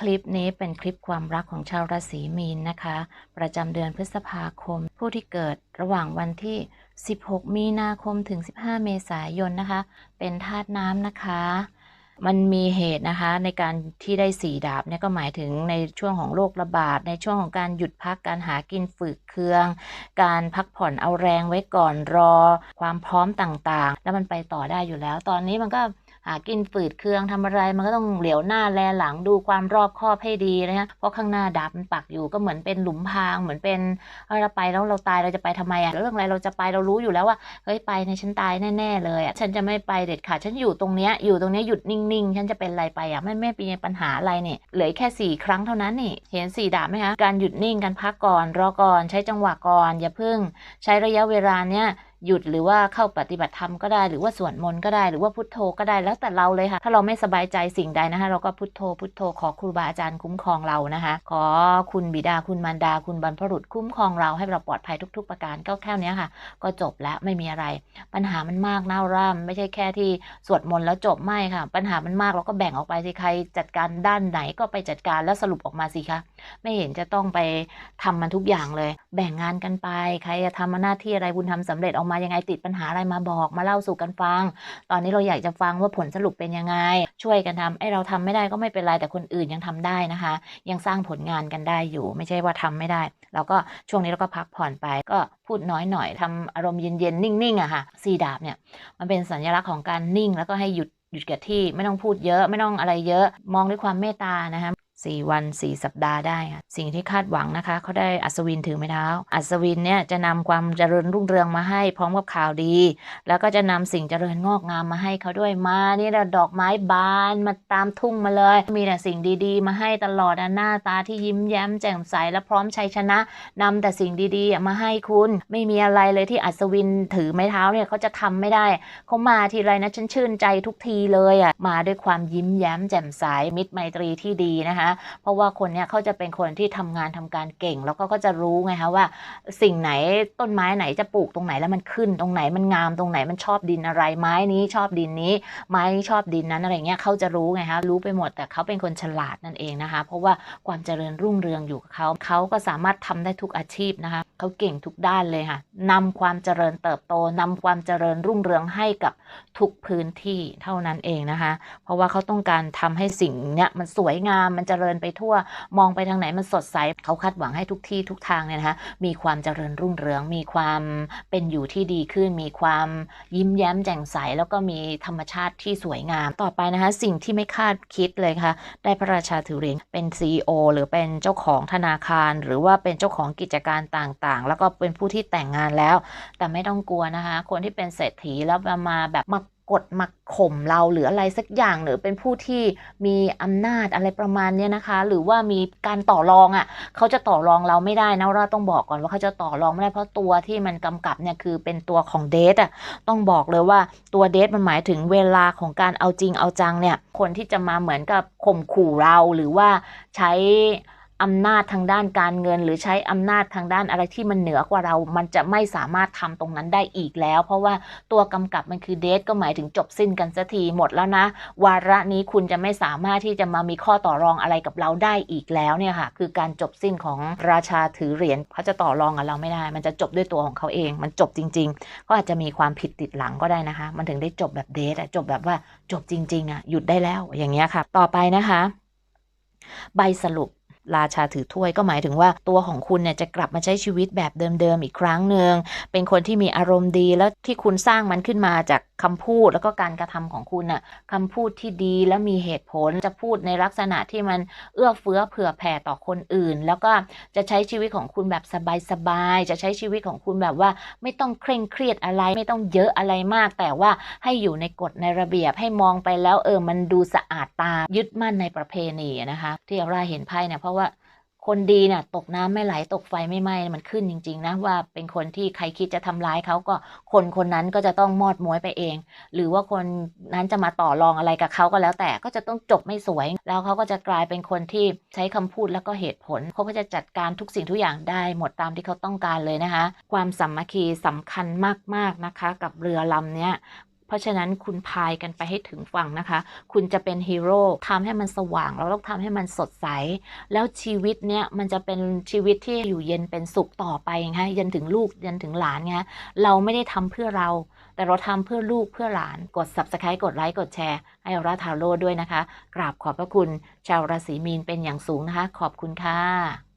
คลิปนี้เป็นคลิปความรักของชาวราศีมีนนะคะ ประจำเดือนพฤษภาคม ผู้ที่เกิดระหว่างวันที่ 16 มีนาคมถึง 15 เมษายนนะคะ เป็นธาตุน้ำนะคะ มันมีเหตุนะคะในการที่ได้สีดาบเนี่ยก็หมายถึงในช่วงของโรคระบาด ในช่วงของการหยุดพักการหากินฝืดเครือง การพักผ่อนเอาแรงไว้ก่อนรอ ความพร้อมต่างๆ แล้วมันไปต่อได้อยู่แล้ว ตอนนี้มันก็ หากินฝืดเคืองทำอะไรมันก็ต้องเหลียวหน้าแลหลังดูความรอบคอบให้ดีนะฮะเพราะข้างหน้าดาบมันปักอยู่ก็เหมือนเป็นหลุมพรางเหมือนเป็นเราไปแล้วเราตายเราจะไปทำไมอะเรื่องอะไรเราจะไปเรารู้อยู่แล้วว่าเฮ้ยไปในฉันตายแน่ๆเลยอะฉันจะไม่ไปเด็ดขาดฉันอยู่ตรงเนี้ยอยู่ตรงเนี้ยหยุดนิ่งๆ ฉันจะเป็นอะไรไปอะไม่ไม่มีปัญหาอะไรเนี่ยเหลือแค่สี่ครั้งเท่านั้นนี่เห็นสี่ดาบไหมคะการหยุดนิ่งการพักก่อนรอก่อนใช้จังหวะก่อนอย่าเพิ่ง ใช้ระยะเวลาเนี้ย หยุดหรือว่าเข้าปฏิบัติธรรมก็ได้หรือว่าสวดมนต์ก็ได้หรือว่าพุทโธก็ได้แล้วแต่เราเลยค่ะ ถ้าเราไม่สบายใจสิ่งใดนะคะ เราก็พุทโธพุทโธขอครูบาอาจารย์คุ้มครองเรานะคะ ขอคุณบิดาคุณมารดาคุณบรรพบุรุษคุ้มครองเราให้เราปลอดภัยทุก ๆ ประการก็แค่นี้ค่ะ ก็จบแล้วไม่มีอะไร ปัญหามันมากน่าร่ำไม่ใช่แค่ที่สวดมนต์แล้วจบไม่ค่ะ ปัญหามันมากเราก็แบ่งออกไปสิใครจัดการด้านไหนก็ไปจัดการแล้วสรุปออกมาสิคะไม่เห็นจะต้องไปทำมันทุกอย่างเลย แบ่งงานกันไป ใครจะทำหน้าที่อะไรบุญทำสำเร็จออกมายังไงติดปัญหาอะไรมาบอกมาเล่าสู่กันฟัง ตอนนี้เราอยากจะฟังว่าผลสรุปเป็นยังไง ช่วยกันทำไอ้เราทำไม่ได้ก็ไม่เป็นไรแต่คนอื่นยังทำได้นะคะ ยังสร้างผลงานกันได้อยู่ ไม่ใช่ว่าทำไม่ได้ เราก็ช่วงนี้เราก็พักผ่อนไป ก็พูดน้อยหน่อยทำอารมณ์เย็นๆนิ่งๆอะค่ะซีดาบเนี่ยมันเป็นสัญลักษณ์ของการนิ่งแล้วก็ให้หยุดหยุดกับที่ไม่ต้องพูดเยอะไม่ต้องอะไรเยอะมองด้วยความเมตตานะคะ สี่วันสี่สัปดาห์ได้ค่ะสิ่งที่คาดหวังนะคะเขาได้อัศวินถือไม้เท้า อัศวินเนี่ยจะนำความเจริญรุ่งเรืองมาให้พร้อมกับข่าวดี แล้วก็จะนำสิ่งเจริญงอกงามมาให้เขาด้วยมานี่เราดอกไม้บานมาตามทุ่งมาเลย มีแต่สิ่งดีๆ มาให้ตลอดหน้าตาที่ยิ้มแย้มแจ่มใสและพร้อมชัยชนะนำแต่สิ่งดีๆ มาให้คุณ ไม่มีอะไรเลยที่อัศวินถือไม้เท้าเนี่ยเขาจะทำไม่ได้เขามาทีไรนะฉันชื่นใจทุกทีเลยอะมาด้วยความยิ้มแย้มแจ่มใสมิตรไมตรีที่ดีนะคะเพราะว่าคนเนี้ยเขาจะเป็นคนที่ทำงานทำการเก่ง แล้วก็ก็จะรู้ไงคะว่า สิ่งไหนต้นไม้ไหนจะปลูกตรงไหนแล้วมันขึ้นตรงไหนมันงามตรงไหนมันชอบดินอะไร ไม้นี้ชอบดินนี้ ไม้นี้ชอบดินนั้นอะไรเงี้ยเขาจะรู้ไงคะรู้ไปหมดแต่เขาเป็นคนฉลาดนั่นเองนะคะ เพราะว่าความเจริญรุ่งเรืองอยู่กับเขาเขาก็สามารถทำได้ทุกอาชีพนะคะเขาเก่งทุกด้านเลยค่ะนำความเจริญเติบโตนำความเจริญรุ่งเรืองให้กับทุกพื้นที่เท่านั้นเองนะคะ เพราะว่าเขาต้องการทำให้สิ่งเนี้ยมันสวยงามมันเจริญไปทั่ว มองไปทางไหนมันสดใสเขาคาดหวังให้ทุกที่ทุกทางเนี่ยนะคะมีความเจริญรุ่งเรือง มีความเป็นอยู่ที่ดีขึ้น มีความยิ้มแย้มแจ่มใสแล้วก็มีธรรมชาติที่สวยงามต่อไปนะคะ สิ่งที่ไม่คาดคิดเลยค่ะ ได้พระราชาถือเหรียญเป็น CEO หรือเป็นเจ้าของธนาคาร หรือว่าเป็นเจ้าของกิจการต่างๆแล้วก็เป็นผู้ที่แต่งงานแล้ว แต่ไม่ต้องกลัวนะคะ คนที่เป็นเศรษฐีแล้วมามาแบบมากดมาข่มเราหรืออะไรสักอย่างหรือเป็นผู้ที่มีอำนาจอะไรประมาณเนี้ยนะคะ หรือว่ามีการต่อรองอะ่ะเขาจะต่อรองเราไม่ได้นะเราต้องบอกก่อนว่าเขาจะต่อรองไม่ได้เพราะตัวที่มันกำกับเนี่ยคือเป็นตัวของเดทอะต้องบอกเลยว่าตัวเดทมันหมายถึงเวลาของการเอาจริงเอาจังเนี่ยคนที่จะมาเหมือนกับข่มขู่เราหรือว่าใช้ อำนาจทางด้านการเงิน หรือใช้อำนาจทางด้านอะไรที่มันเหนือกว่าเรา มันจะไม่สามารถทำตรงนั้นได้อีกแล้ว เพราะว่าตัวกำกับมันคือเดทก็หมายถึงจบสิ้นกันสักทีหมดแล้วนะ วาระนี้คุณจะไม่สามารถที่จะมามีข้อต่อรองอะไรกับเราได้อีกแล้วเนี่ยค่ะ คือการจบสิ้นของราชาถือเหรียญเขาจะต่อรองกับเราไม่ได้ มันจะจบด้วยตัวของเขาเอง มันจบจริง ๆ ก็อาจจะมีความผิดติดหลังก็ได้นะคะ มันถึงได้จบแบบเดทอะจบแบบว่าจบจริงๆอะหยุดได้แล้วอย่างเงี้ยค่ะ ต่อไปนะคะ ใบสรุป ราชาถือถ้วยก็หมายถึงว่าตัวของคุณเนี่ยจะกลับมาใช้ชีวิตแบบเดิมๆอีกครั้งหนึ่งเป็นคนที่มีอารมณ์ดีแล้วที่คุณสร้างมันขึ้นมาจาก คำพูดแล้วก็การกระทำของคุณน่ะคำพูดที่ดีและมีเหตุผลจะพูดในลักษณะที่มันเอื้อเฟื้อเผื่อแผ่ต่อคนอื่น แล้วก็จะใช้ชีวิตของคุณแบบสบายๆจะใช้ชีวิตของคุณแบบว่าไม่ต้องเคร่งเครียดอะไร ไม่ต้องเยอะอะไรมาก แต่ว่าให้อยู่ในกฎในระเบียบให้มองไปแล้วเออมันดูสะอาดตายึดมั่นในประเพณีนะคะ ที่เราเห็นไพ่เนี่ยเพราะว่า คนดีเนี่ยตกน้ำไม่ไหลตกไฟไม่ไหม้มันขึ้นจริง ๆ นะ ว่าเป็นคนที่ใครคิดจะทำร้ายเขาก็คนคนนั้นก็จะต้องมอดม้วยไปเอง หรือว่าคนนั้นจะมาต่อรองอะไรกับเขาก็แล้วแต่ก็จะต้องจบไม่สวย แล้วเขาก็จะกลายเป็นคนที่ใช้คำพูดแล้วก็เหตุผลเขาก็จะจัดการทุกสิ่งทุกอย่างได้หมดตามที่เขาต้องการเลยนะคะ ความสามัคคีสำคัญมากๆนะคะ กับเรือลำเนี้ย เพราะฉะนั้นคุณพายกันไปให้ถึงฝั่งนะคะ คุณจะเป็นฮีโร่ทำให้มันสว่างแล้วต้องทำให้มันสดใส แล้วชีวิตเนี้ยมันจะเป็นชีวิตที่อยู่เย็นเป็นสุขต่อไปไงยันถึงลูกยันถึงหลานไงเราไม่ได้ทำเพื่อเรา แต่เราทำเพื่อลูกเพื่อหลาน กด subscribe กดไลค์กดแชร์ ให้อราทาโร่ด้วยนะคะ กราบขอบพระคุณชาวราศีมีนเป็นอย่างสูงนะคะ ขอบคุณค่ะ